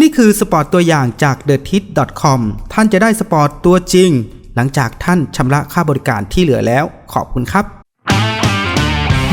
นี่คือสปอร์ตตัวอย่างจาก t h e t i t c o m ท่านจะได้สปอร์ตตัวจริง หลังจากท่านชำระค่าบริการที่เหลือแล้ว ขอบคุณครับ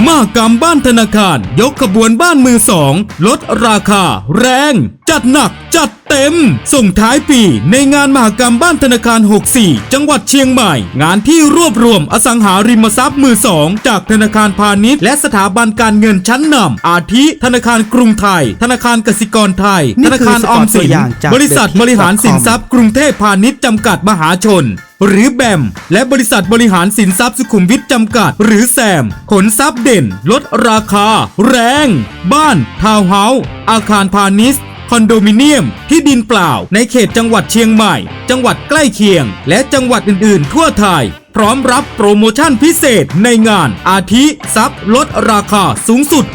มากรรมบ้านธนาคาร ยกขบวนบ้านมือสอง ลดราคา แรง จัดหนักจัดเต็ม ส่งท้ายปีในงานมหกรรมบ้านธนาคาร 64 จังหวัดเชียงใหม่ งานที่รวบรวมอสังหาริมทรัพย์มือสองจากธนาคารพาณิชย์ และสถาบันการเงินชั้นนำอาทิ ธนาคารกรุงไทย ธนาคารกสิกรไทยนี่ธคือนาคารออมสิสปอร์ตตันวอย่างจากบริษัท The Tip บริหารสิน com ทรัพย์กรุงเทพพาณิชย์จำกัดมหาชนหรือแบม และบริษัทบริหารสินทรัพย์สุขุมวิทจำกัด หรือแซม ขนทรัพย์เด่น ลดราคา แรง บ้าน ทาวน์เฮาส์อาคารพาณิชย์ คอนโดมิเนียม ที่ดินเปล่าในเขตจังหวัดเชียงใหม่ จังหวัดใกล้เคียง และจังหวัดอื่น ๆ ทั่วไทย พร้อมรับโปรโมชั่นพิเศษในงาน อาทิทรัพย์ลดราคาสูงสุด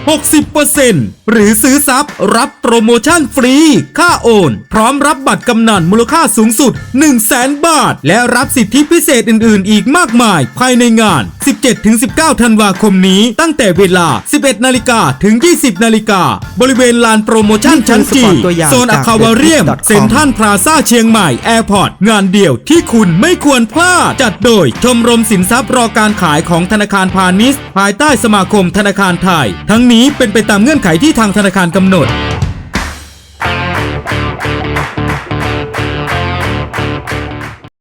60%หรือซื้อทรัพย์รับโปรโมชั่นฟรี ค่าโอน พร้อมรับบัตรกำนันมูลค่าสูงสุด 1 0 0 0 0แบาท และรับสิทธิพิเศษอื่น ๆ อีกมากมาย ภายในงาน 17-19 ธันวาคมนี้ ตั้งแต่เวลา 11 นาฬิกาถึง 20 นาฬิกา บริเวณลานโปรโมชั่นชั้นนี่คือจีสปอร์ตตัวอย่างโซนจาอากคาวาเรียม TheTip.com เซ็นทรัลพลาซ่าเชียงใหม่แอร์พอร์ตงานเดียวที่คุณไม่ควรพลาดจัดโดยชมรมสินทรัพย์รอการขายของธนาคารพาณิชย์ ภายใต้สมาคมธนาคารไทย ทั้งนี้เป็นไปตามเงื่อนไขที่ทางธนาคารกำหนด